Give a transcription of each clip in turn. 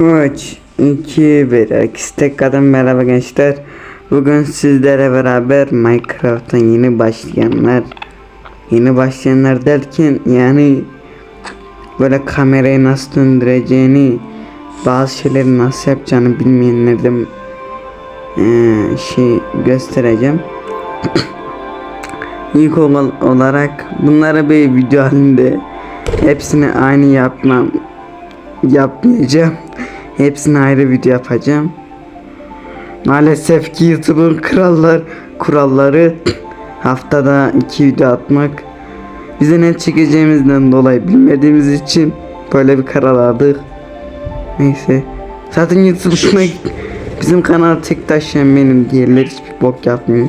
3, 2, 1. Herkese tekrardan merhaba gençler. Bugün sizlere beraber Minecraft'tan yeni başlayanlar, yeni başlayanlar derken yani böyle kamerayı nasıl döndüreceğini, bazı şeyleri nasıl yapacağını bilmeyenlerden eee, şey göstereceğim. İlk ol- olarak bunları bir video halinde hepsini aynı yapmam yapmayacağım. Hepsini ayrı video yapacağım. Maalesef ki YouTube'un krallar kuralları haftada iki video atmak. Bize ne çekeceğimizden dolayı bilmediğimiz için böyle bir karar aldık. Neyse. Zaten YouTube'una bizim kanal tek taşıyan benim diğerleri hiçbir bok yapmıyor.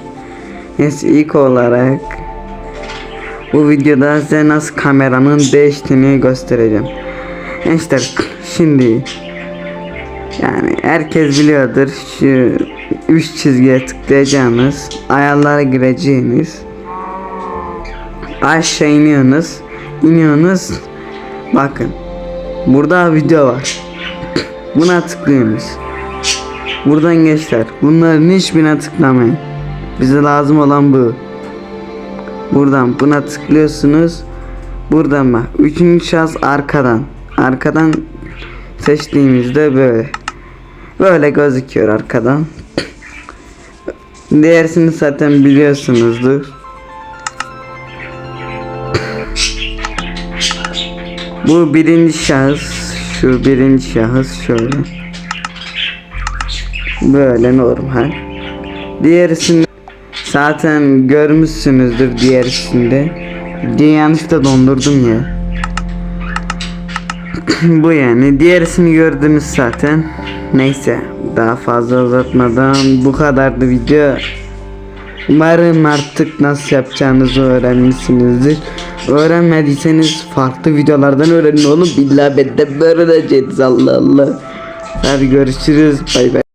Neyse ilk olarak bu videoda size nasıl kameranın değiştiğini göstereceğim. Gençler şimdi yani herkes biliyordur şu üç çizgiye tıklayacağınız ayarlara gireceğiniz aşağı iniyorsunuz iniyorsunuz. Bakın burada video var. Buna tıklıyorsunuz. Buradan gençler bunların hiçbirine tıklamayın. Bize lazım olan bu. Buradan buna tıklıyorsunuz. Buradan bak üçüncü şahıs arkadan. Arkadan seçtiğimizde böyle böyle gözüküyor arkadan. Diğersini zaten biliyorsunuzdur. Bu birinci şahıs şu birinci şahıs şöyle. Böyle normal. Diğerisini zaten görmüşsünüzdür diğerisinde. Diye yanlışlıkla dondurdum ya bu yani. Diğerisini gördünüz zaten. Neyse. Daha fazla uzatmadan bu kadardı video. Umarım artık nasıl yapacağınızı öğrenmişsinizdir. Öğrenmediyseniz farklı videolardan öğrenin oğlum. Billahi ben de böyle öğreneceğiz Allah Allah. Hadi görüşürüz. Bay bay.